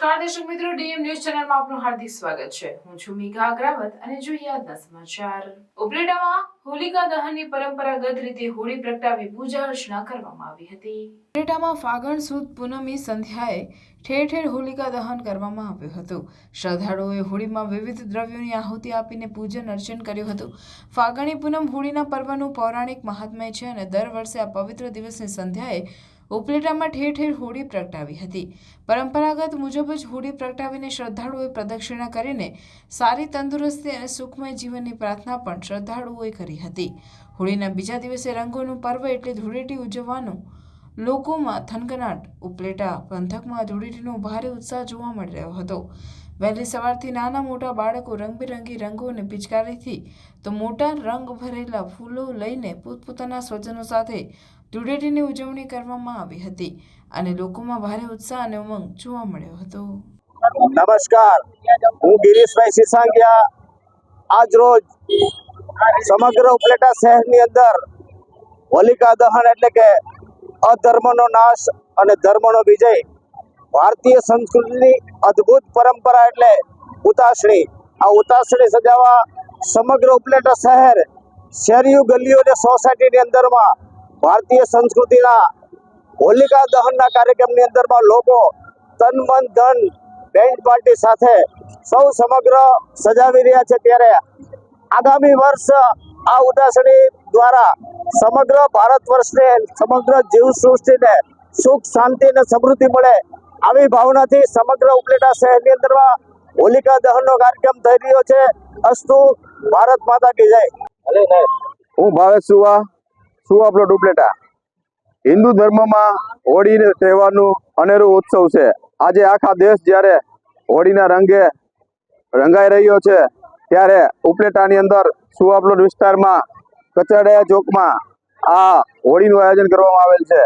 નમસ્કાર, દર્શક મિત્રો, ડીએમ ન્યૂઝ ચેનલમાં આપનું હાર્દિક સ્વાગત છે. હું છું મીઘા અગ્રાવત અને જોઈએ આજના સમાચાર. ઉપલેટામાં હોલિકા દહનની પરંપરાગત રીતે હોળી પ્રગટાવી પૂજા અર્ચના કરવામાં આવી હતી. ઉપલેટામાં ફાગણ સુદ પૂનમી સંધ્યાએ ઠેર ઠેર હોલિકા દહન કરવામાં આવ્યું હતું. શ્રદ્ધાળુઓએ હોળીમાં વિવિધ દ્રવ્યોની આહુતિ આપીને પૂજન અર્ચન કર્યું હતું. ફાગણી પૂનમ હોળીના પર્વનું પૌરાણિક મહાત્મય છે અને દર વર્ષે આ પવિત્ર દિવસની સંધ્યાએ ઉપલેટામાં ઠેર ઠેર હોળી પ્રગટાવી હતી. પરંપરાગત મુજબ જ હોળી પ્રગટાવીને શ્રદ્ધાળુઓએ પ્રદક્ષિણા કરીને સારી તંદુરસ્તી અને સુખમય જીવનની પ્રાર્થના પણ શ્રદ્ધાળુઓએ કરી હતી. હોળીના બીજા દિવસે રંગોનું પર્વ એટલે ધૂળેટી ઉજવવાનું. લોકોમાં થનગનાટ. ઉપલેટા પંથકમાં ધૂળેટીનો ભારે ઉત્સાહ જોવા મળી રહ્યો હતો. વહેલી સવારથી નાના મોટા બાળકો રંગબેરંગી રંગો અને પિચકારીથી તો મોટા રંગ ભરેલા ફૂલો લઈને પોતપોતાના સ્વજનો સાથે ધૂળેટીની ઉજવણી કરવામાં આવી હતી અને લોકોમાં ભારે ઉત્સાહ અને ઉમંગ જોવા મળ્યો હતો. નમસ્કાર. હું ગિરીશભાઈ સિસાંગિયા. આજ સમગ્ર ઉપલેટા શહેરની અંદર હોલિકા દહન એટલે કે અધર્મનો નાશ અને ધર્મનો વિજય, ભારતીય સંસ્કૃતિની અદ્ભુત પરંપરા એટલે ઉતાસણી. આ ઉતાસણી સજાવવા સમગ્ર ઉપલેટા શહેર શેરીઓ ગલીઓ અને સોસાયટીની અંદરમાં ભારતીય સંસ્કૃતિના હોલિકા દહનના કાર્યક્રમની અંદરમાં લોકો તન મન ધન બેન્ડ પાર્ટી સાથે સૌ સમગ્ર સજાવી રહ્યા છે ત્યારે આગામી વર્ષ આ ઉદાસણી દ્વારા સમગ્ર ભારત વર્ષને સમગ્ર જીવ સૃષ્ટિને સુખ, શાંતિ અને સમૃદ્ધિ મળે આવી ભાવનાથી સમગ્ર ઉપલેટા શહેરની અંદરમાં હોલિકા દહનનો કાર્યક્રમ થઈ રહ્યો છે. અસ્તુ, ભારત માતા કી જય. હું ભાવેશ સુવા. સુવા પ્લોટ ઉપલેટા હિન્દુ ધર્મમાં હોળી તહેવારનું અનેરું ઉત્સવ છે. આજે આખા દેશ જ્યારે હોળીના રંગે રંગાઈ રહ્યો છે, ત્યારે ઉપલેટાની અંદર સુવા વિસ્તારમાં કચડિયા ચોકમાં આ હોળીનું આયોજન કરવામાં આવેલ છે.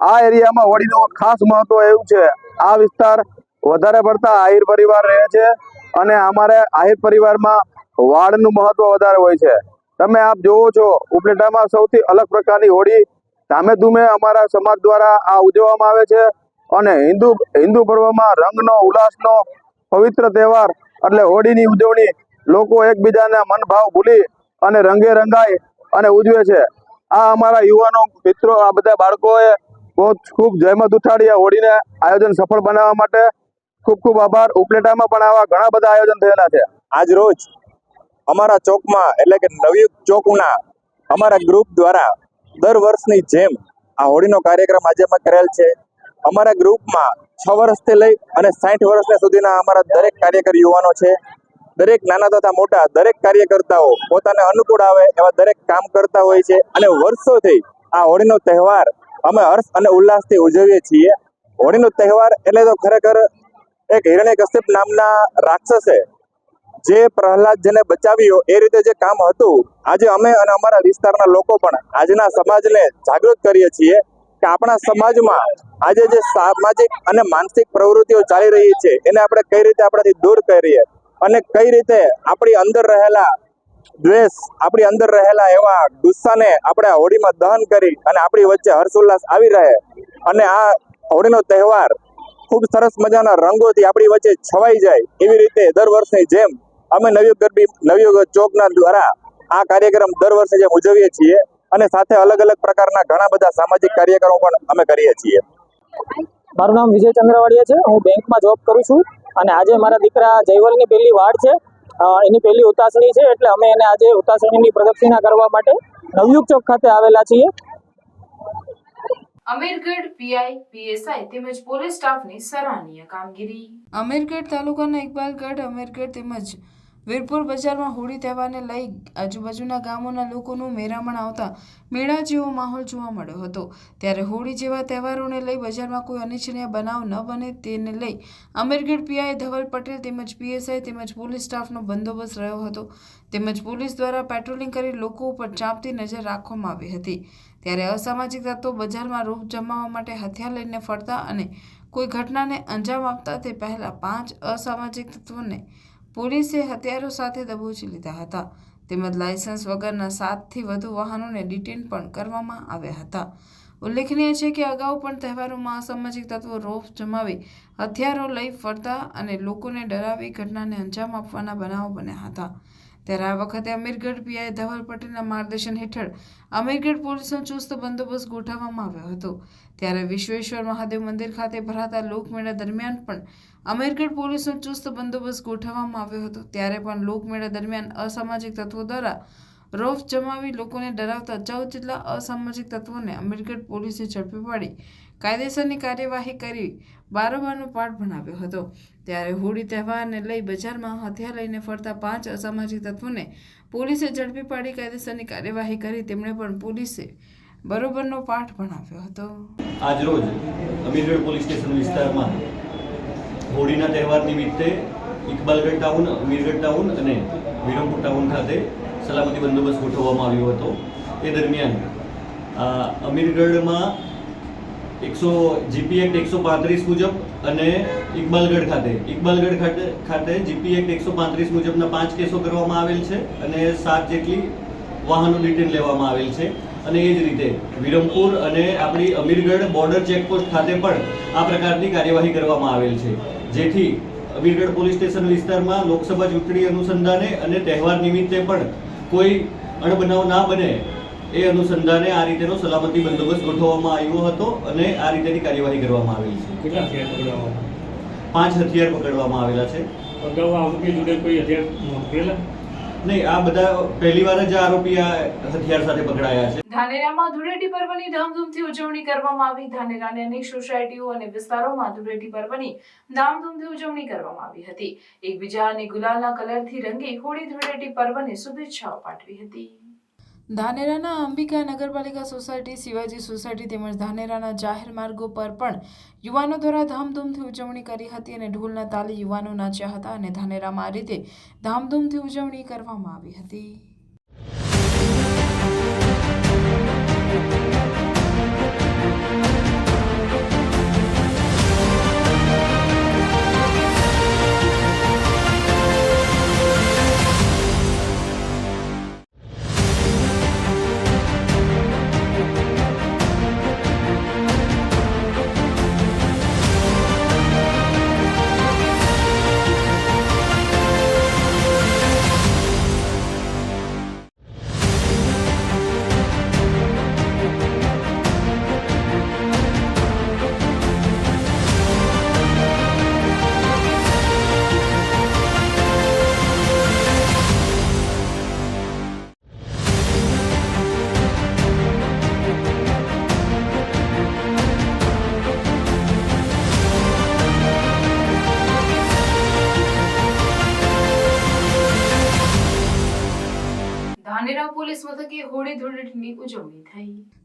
આ એરિયામાં હોળીનું ખાસ મહત્વ એવું છે, આ વિસ્તાર વધારે પડતા આહિર પરિવાર રહે છે અને અમારે આહિર પરિવારમાં વાળનું મહત્વ વધારે હોય છે. તમે આપ જોવો છો, ઉપલેટામાં સૌથી અલગ પ્રકારની હોળી ધામે ધૂમે અમારા સમાજ દ્વારા આ ઉજવવામાં આવે છે અને હિન્દુ હિન્દુ પર્વમાં રંગનો, ઉલ્લાસનો, પવિત્ર તહેવાર એટલે હોળીની ઉજવણી લોકો એકબીજાના મનભાવ ભૂલી અને રંગે રંગાઈ અને ઉજવે છે. આ અમારા યુવાનો, મિત્રો, આ બધા બાળકોએ બહુ ખૂબ જહેમત ઉઠાડી આ હોળીને આયોજન સફળ બનાવવા માટે ખૂબ ખૂબ આભાર. ઉપલેટામાં પણ આવા ઘણા બધા આયોજન થયેલા છે. આજ રોજ અમારા ચોકમાં, એટલે કે નવયુગ ચોકના અમારા ગ્રુપ દ્વારા દર વર્ષની જેમ આ હોળીનો કાર્યક્રમ આજે અમે કરેલ છે. અમારા ગ્રુપમાં છ વર્ષથી લઈ અને સાઠ વર્ષ સુધીના અમારા દરેક કાર્યકર યુવાનો છે. દરેક નાના તથા મોટા દરેક કાર્યકર્તાઓ પોતાને અનુકૂળ આવે એવા દરેક કામ કરતા હોય છે અને વર્ષોથી આ હોળીનો તહેવાર અમે હર્ષ અને ઉલ્લાસથી ઉજવીએ છીએ. હોળીનો તહેવાર એટલે તો ખરેખર એક હિરણ્યકશ્યપ નામના રાક્ષસે જે પ્રહલાદ જેને બચાવ્યો, એ રીતે જે કામ હતું, આજે અમે અને અમારા વિસ્તારના લોકો પણ આજના સમાજને જાગૃત કરીએ છીએ કે આપણા સમાજમાં આજે જે સામાજિક અને માનસિક પ્રવૃત્તિઓ ચાલી રહી છે, એને આપણે કઈ રીતે આપણાથી દૂર કરીએ અને કઈ રીતે આપણી અંદર રહેલા દ્વેષ, આપણી અંદર રહેલા એવા ગુસ્સાને આપણે હોળીમાં દહન કરી અને આપણી વચ્ચે હર્ષોલ્લાસ આવી રહે. અને આ હોળીનો તહેવાર ખૂબ સરસ મજાના રંગોથી આપણી વચ્ચે છવાઈ જાય એવી રીતે દર વર્ષની જેમ અમે નવયુગ ગરબી નવયુગ ચોકના દ્વારા આ કાર્યક્રમ દર વર્ષે જે ઉજવીએ છીએ અને સાથે અલગ અલગ પ્રકારના ઘણા બધા સામાજિક કાર્યક્રમો પણ અમે કરીએ છીએ. મારું નામ વિજય ચંદ્રવાડિયા છે. હું બેંકમાં જોબ કરું છું અને આજે મારા દીકરા જયવલની પહેલી વાડ છે. એની પહેલી ઉતાસણી છે એટલે અમે એને આજે ઉતાસણીની પ્રદક્ષિણા કરવા માટે નવયુગ ચોક ખાતે આવેલા છીએ. અમીરગઢ પીઆઈ પીએસઆઈ તેમજ પોલીસ સ્ટાફની સરાહનીય કામગીરી. અમીરગઢ તાલુકાના ઇકબાલગઢ અમીરગઢ તેમજ વીરપુર બજારમાં હોળી તહેવારને લઈ આજુબાજુના ગામોના લોકોનું મેરામણ આવતા મેળા જેવો માહોલ જોવા મળ્યો હતો. ત્યારે હોળી જેવા તહેવારોને લઈ બજારમાં કોઈ અનિચ્છનીય બનાવ ન બને તેને લઈ અમીરગઢ પીઆઈ ધવલ પટેલ તેમજ પીએસઆઈ તેમજ પોલીસ સ્ટાફનો બંદોબસ્ત રહ્યો હતો. તેમજ પોલીસ દ્વારા પેટ્રોલિંગ કરી લોકો ઉપર ચાંપતી નજર રાખવામાં આવી હતી. ત્યારે અસામાજિક તત્વો બજારમાં રૂપ જમાવવા માટે હથિયાર લઈને ફરતા અને કોઈ ઘટનાને અંજામ આપતા તે પહેલાં પાંચ અસામાજિક તત્વોને પોલીસે હથિયારો સાથે દબોચી લીધા હતા. તેમજ લાયસન્સ વગરના સાતથી વધુ વાહનોને ડિટેન પણ કરવામાં આવ્યા હતા. ઉલ્લેખનીય છે કે અગાઉ પણ તહેવારોમાં અસામાજિક તત્વો રોફ જમાવી, હથિયારો લઈ ફરતા અને લોકોને ડરાવી ઘટનાને અંજામ આપવાના બનાવો બન્યા હતા. ત્યારે આ વખતે અમીરગઢ પીઆઈ ધવલ પટેલના માર્ગદર્શન હેઠળ અમીરગઢ પોલીસનો ચુસ્ત બંદોબસ્ત ગોઠવવામાં આવ્યો હતો. ત્યારે વિશ્વેશ્વર મહાદેવ મંદિર ખાતે ભરાતા લોકમેળા દરમિયાન પણ અમીરગઢ પોલીસનો ચુસ્ત બંદોબસ્ત ગોઠવવામાં આવ્યો હતો. ત્યારે પણ લોકમેળા દરમિયાન અસામાજિક તત્વો દ્વારા રોફ જમાવી લોકોને ડરાવતા ચૌદ જેટલા અસામાજિક તત્વોને અમીરગઢ પોલીસે ઝડપી પાડી, કાયદેસરની કાર્યવાહી કરી, બારોબારનો પાઠ ભણાવ્યો હતો. ત્યારે હોળી તહેવારને લઈ બજારમાં હથિયાર લઈને ફરતા પાંચ અસામાજિક તત્વોને પોલીસે ઝડપી પાડી, કાયદેસરની કાર્યવાહી કરી. તેમણે પણ પોલીસે બરોબરનો પાઠ ભણાવ્યો હતો. આજરોજ અમીરગઢ પોલીસ સ્ટેશન વિસ્તારમાં હોળીના તહેવાર નિમિત્તે ઇકબાલગઢ ટાઉન, અમીરગઢ ટાઉન અને વિરમપુર ટાઉન ખાતે સલામતી બંદોબસ્ત ગોઠવવામાં આવ્યો હતો. એ દરમિયાન અમીરગઢમાં એકસો જીપી એક્ટ એકસો પાંત્રીસ મુજબ અને ઇકબાલગઢ ખાતે ઇકબાલગઢ ખાતે ખાતે જીપી એક્ટ એકસો પાંત્રીસ મુજબના પાંચ કેસો કરવામાં આવેલ છે અને સાત જેટલી વાહનો ડિટેન લેવામાં આવેલ છે. અને એ જ રીતે વિરમપુર અને આપણી અમીરગઢ બોર્ડર ચેકપોસ્ટ ખાતે પણ આ પ્રકારની કાર્યવાહી કરવામાં આવેલ છે. જેથી અમીરગઢ પોલીસ સ્ટેશન વિસ્તારમાં લોકસભા ચૂંટણી અનુસંધાને અને તહેવાર નિમિત્તે પણ કોઈ અણબનાવ ના બને એ અનુસંધાને આ રીતેનો સલામતી બંદોબસ્ત ગોઠવવામાં આવ્યો હતો અને આ રીતેની કાર્યવાહી કરવામાં આવેલી છે. કેટલા હથિયાર પકડવામાં પાંચ હથિયાર પકડવામાં આવેલા છે. અગાઉ આરોપી જોડે કોઈ હથિયાર પકડેલા નહીં, આ બધા પહેલી વાર જ આરોપી આ હથિયાર સાથે પકડાયા છે. ધાનેરામાં ધૂળેટી પર્વની ધામધૂમથી ઉજવણી કરવામાં આવી. ધાનેરાની અનેક સોસાયટીઓ અને વિસ્તારોમાં ધૂળેટી પર્વની ધામધૂમથી ઉજવણી કરવામાં આવી હતી. એકબીજા અને ગુલાલના કલરથી રંગી હોળી ધૂળેટી પર્વની શુભેચ્છાઓ પાઠવી હતી. ધાનેરાના અંબિકા નગરપાલિકા સોસાયટી, શિવાજી સોસાયટી તેમજ ધાનેરાના જાહેર માર્ગો પર પણ યુવાનો દ્વારા ધામધૂમથી ઉજવણી કરી હતી અને ઢોલના તાલે યુવાનો નાચ્યા હતા અને ધાનેરામાં આ રીતે ધામધૂમથી ઉજવણી કરવામાં આવી હતી.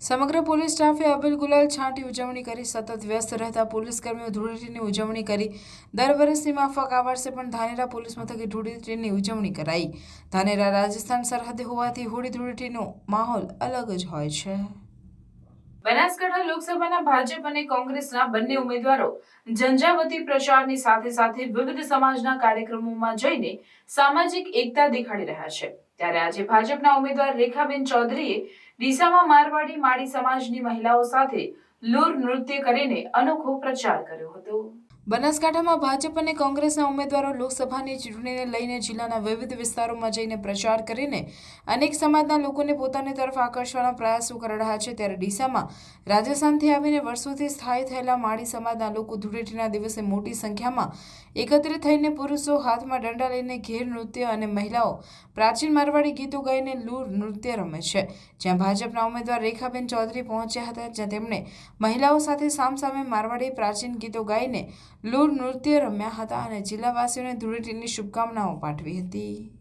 સમગ્ર પોલીસ સ્ટાફે અબીલ ગુલાલ છાંટી ઉજવણી કરી, સતત વ્યસ્ત રહેતા પોલીસ કર્મીઓ ધૂળેટીની ઉજવણી કરી. દર વર્ષની માફક આ વર્ષે પણ ધાનેરા પોલીસ મથકે ધૂળેટીની ઉજવણી કરાઈ. ધાનેરા રાજસ્થાન સરહદે હોવાથી હોળી ધૂળેટીનો માહોલ અલગ જ હોય છે. બનાસકાંઠા લોકસભાના ભાજપ અને કોંગ્રેસના બંને ઉમેદવારો ઝંઝાવતી પ્રચારની સાથે સાથે વિવિધ સમાજના કાર્યક્રમોમાં જઈને સામાજિક એકતા દેખાડી રહ્યા છે. ત્યારે આજે ભાજપના ઉમેદવાર રેખાબેન ચૌધરીએ ડીસામાં મારવાડી માળી સમાજની મહિલાઓ સાથે લૂર નૃત્ય કરીને અનોખો પ્રચાર કર્યો હતો. બનાસકાંઠામાં ભાજપ અને કોંગ્રેસના ઉમેદવારો લોકસભાની ચૂંટણીને લઈને જિલ્લાના વિવિધ વિસ્તારોમાં જઈને પ્રચાર કરીને અનેક સમાજના લોકોને પોતાની તરફ આકર્ષવાના પ્રયાસો કરી રહ્યા છે. ત્યારે ડીસામાં રાજસ્થાનથી આવીને વર્ષોથી સ્થાયી થયેલા માળી સમાજના લોકો ધૂળેટીના દિવસે મોટી સંખ્યામાં એકત્રિત થઈને પુરુષો હાથમાં દંડા લઈને ઘેર નૃત્ય અને મહિલાઓ પ્રાચીન મારવાડી ગીતો ગાઈને લૂર નૃત્ય રમે છે. જ્યાં ભાજપના ઉમેદવાર રેખાબેન ચૌધરી પહોંચ્યા હતા, જ્યાં તેમણે મહિલાઓ સાથે સામસામે મારવાડી પ્રાચીન ગીતો ગાઈને લૂર નૃત્ય રમ્યા હતા અને જિલ્લાવાસીઓને ધૂળેટીની શુભકામનાઓ પાઠવી હતી.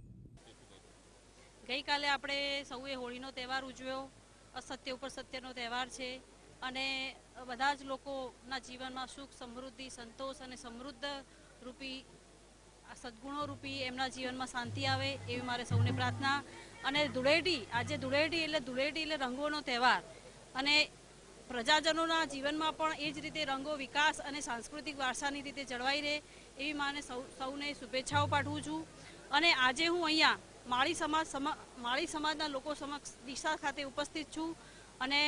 ગઈકાલે આપણે સૌએ હોળીનો તહેવાર ઉજવ્યો. અસત્ય ઉપર સત્યનો તહેવાર છે અને બધા જ લોકોના જીવનમાં સુખ, સમૃદ્ધિ, સંતોષ અને સમૃદ્ધ રૂપી સદગુણો રૂપી એમના જીવનમાં શાંતિ આવે એવી મારે સૌને પ્રાર્થના. અને ધૂળેટી, આજે ધૂળેટી એટલે ધૂળેટી એટલે રંગોનો તહેવાર. અને પ્રજાજનોના જીવનમાં પણ એ જ રીતે રંગો, વિકાસ અને સાંસ્કૃતિક વારસાની રીતે જળવાઈ રહે એવી માને સૌ, સૌને શુભેચ્છાઓ પાઠવું છું. અને આજે હું અહીંયા માળી સમાજ માળી સમાજના લોકો સમક્ષ દિશા ખાતે ઉપસ્થિત છું અને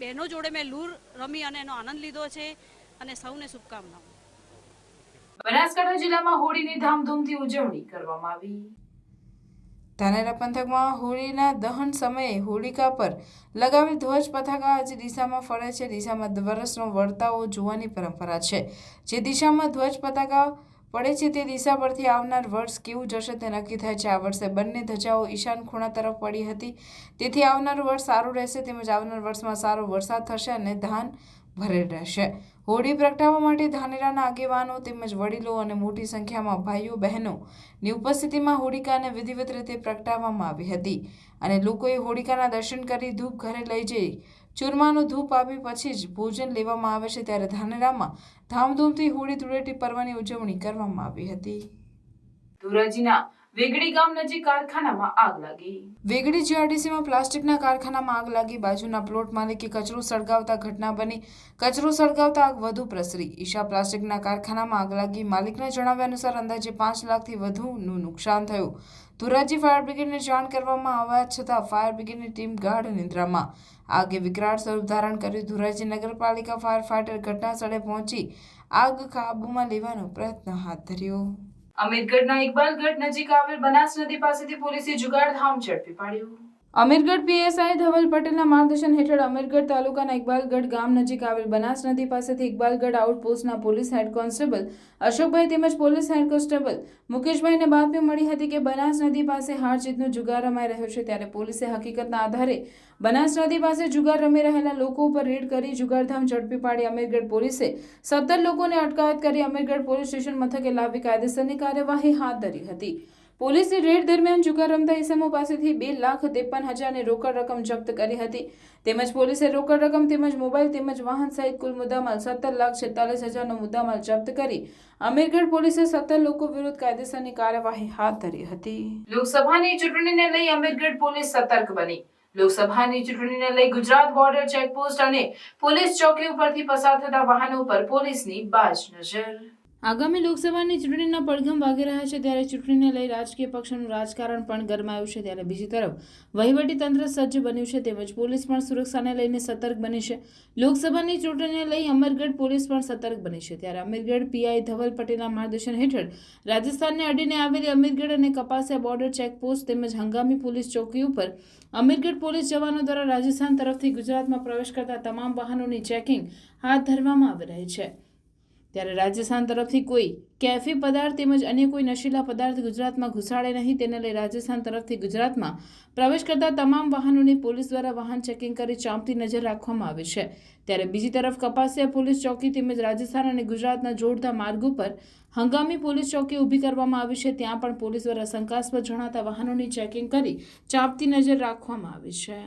બહેનો જોડે મેં લૂર રમી અને એનો આનંદ લીધો છે અને સૌને શુભકામનાઓ. બનાસકાંઠા જિલ્લામાં હોળીની ધામધૂમથી ઉજવણી કરવામાં આવી. ધાનેરા પંથકમાં હોળીના દહન સમયે હોલિકા પર લગાવેલ ધ્વજ પતાકા આજે દિશામાં ફરે છે. દિશામાં વરસનો વર્તાવો જોવાની પરંપરા છે. જે દિશામાં ધ્વજ પતાકા પડે છે તે દિશા પરથી આવનાર વર્ષ કેવું જશે તે નક્કી થાય છે. આ વર્ષે બંને ધજાઓ ઈશાન ખૂણા તરફ પડી હતી. તેથી આવનારું વર્ષ સારું રહેશે તેમજ આવનાર વર્ષમાં સારો વરસાદ થશે અને ધાન ભરેલ રહેશે. હોળી પ્રગટાવવા માટે ધાનેરાના આગેવાનો તેમજ વડીલો અને મોટી સંખ્યામાં ભાઈઓ બહેનોની ઉપસ્થિતિમાં હોળિકાને વિધિવત રીતે પ્રગટાવવામાં આવી હતી અને લોકોએ હોળિકાના દર્શન કરી ધૂપ ઘરે લઈ જઈ ચૂરમાનો ધૂપ આપી પછી જ ભોજન લેવામાં આવે છે ત્યારે ધાનેરામાં ધામધૂમથી હોળી ધૂળેટી પર્વની ઉજવણી કરવામાં આવી હતી. ધોરાજીના વેગડી ગામ નજીક કારખાનામાં આગ લાગી. વેગડી જીઆરડીસીમાં પ્લાસ્ટિકના કારખાનામાં આગ લાગી. બાજુના પ્લોટ માલિકે કચરો સળગાવતા ઘટના બની. કચરો સળગાવતા આગ વધુ પ્રસરી. ઈશા પ્લાસ્ટિકના કારખાનામાં આગ લાગી. માલિકના જણાવ્યા અનુસાર અંદાજે પાંચ લાખથી વધુનું નુકસાન થયું. ધોરાજી ફાયર બ્રિગેડને જાણ કરવામાં આવ્યા છતાં ફાયર બ્રિગેડની ટીમ ગાઢ નિંદ્રામાં. આગે વિકરાળ સ્વરૂપ ધારણ કર્યું. ધોરાજી નગરપાલિકા ફાયર ફાઈટર ઘટના સ્થળે પહોંચી આગ કાબૂમાં લેવાનો પ્રયત્ન હાથ ધર્યો. અમીરગઢના ઇકબાલગઢ નજીક આવેલ બનાસ નદી પાસેથી પોલીસે જુગારધામ ઝડપી પાડ્યું. અમીરગઢ પીએસઆઈ ધવલ પટેલના માર્ગદર્શન હેઠળ અમીરગઢ તાલુકાના ઇકબાલગઢ ગામ નજીક આવેલ બનાસ નદી પાસેથી ઇકબાલગઢ આઉટપોસ્ટના પોલીસ હેડ કોન્સ્ટેબલ અશોકભાઈ તેમજ પોલીસ હેડ કોન્સ્ટેબલ મુકેશભાઈને બાતમી મળી હતી કે બનાસ નદી પાસે હાર જીતનો જુગાર રમાઈ રહ્યો છે ત્યારે પોલીસે હકીકતના આધારે બનાસ નદી પાસે જુગાર રમી રહેલા લોકો ઉપર રેડ કરી જુગારધામ ઝડપી પાડી અમીરગઢ પોલીસે સત્તર લોકોને અટકાયત કરી અમીરગઢ પોલીસ સ્ટેશન મથકે લાવી કાયદેસરની કાર્યવાહી હાથ ધરી હતી. પોલીસે રેડ દરમિયાન જુગાર રમતા ઇસમો પાસેથી બે લાખ ત્રેપન હજારની રોકડ રકમ જપ્ત કરી હતી. તેમજ પોલીસે રોકડ રકમ તેમજ મોબાઈલ તેમજ વાહન સહિત કુલ મુદ્દામાલ સત્તર લાખ છેતાલીસ હજારનો મુદ્દામાલ જપ્ત કરી અમીરગઢ પોલીસે સત્તર લોકો વિરુદ્ધ કાયદેસરની કાર્યવાહી હાથ ધરી હતી. લોકસભાની ચૂંટણીને લઈ અમીરગઢ પોલીસ સતર્ક બની. લોકસભાની ચૂંટણીને લઈ ગુજરાત બોર્ડર ચેકપોસ્ટ અને પોલીસ ચોકી ઉપરથી પસાર થતા વાહનો પર પોલીસની બાજ નજર. આગામી લોકસભાની ચૂંટણીના પડઘમ વાગી રહ્યા છે ત્યારે ચૂંટણીને લઈ રાજકીય પક્ષોનું રાજકારણ પણ ગરમાયું છે ત્યારે બીજી તરફ વહીવટી તંત્ર સજ્જ બન્યું છે તેમજ પોલીસ પણ સુરક્ષાને લઈને સતર્ક બની છે. લોકસભાની ચૂંટણીને લઈ અમરગઢ પોલીસ પણ સતર્ક બની છે ત્યારે અમીરગઢ પીઆઈ ધવલ પટેલના માર્ગદર્શન હેઠળ રાજસ્થાનને અડીને આવેલી અમીરગઢ અને કપાસિયા બોર્ડર ચેકપોસ્ટ તેમજ હંગામી પોલીસ ચોકી ઉપર અમીરગઢ પોલીસ જવાનો દ્વારા રાજસ્થાન તરફથી ગુજરાતમાં પ્રવેશ કરતા તમામ વાહનોની ચેકિંગ હાથ ધરવામાં આવી રહી છે. ત્યારે રાજસ્થાન તરફથી કોઈ કેફી પદાર્થ તેમજ અન્ય કોઈ નશીલા પદાર્થ ગુજરાતમાં ઘુસાડે નહીં, તેને લઈ રાજસ્થાન તરફથી ગુજરાતમાં પ્રવેશ કરતા તમામ વાહનોની પોલીસ દ્વારા વાહન ચેકિંગ કરી ચાંપતી નજર રાખવામાં આવે છે. ત્યારે બીજી તરફ કપાસિયા પોલીસ ચોકી તેમજ રાજસ્થાન અને ગુજરાતના જોડતા માર્ગો પર હંગામી પોલીસ ચોકી ઊભી કરવામાં આવી છે. ત્યાં પણ પોલીસ દ્વારા શંકાસ્પદ જણાતા વાહનોની ચેકિંગ કરી ચાંપતી નજર રાખવામાં આવી છે.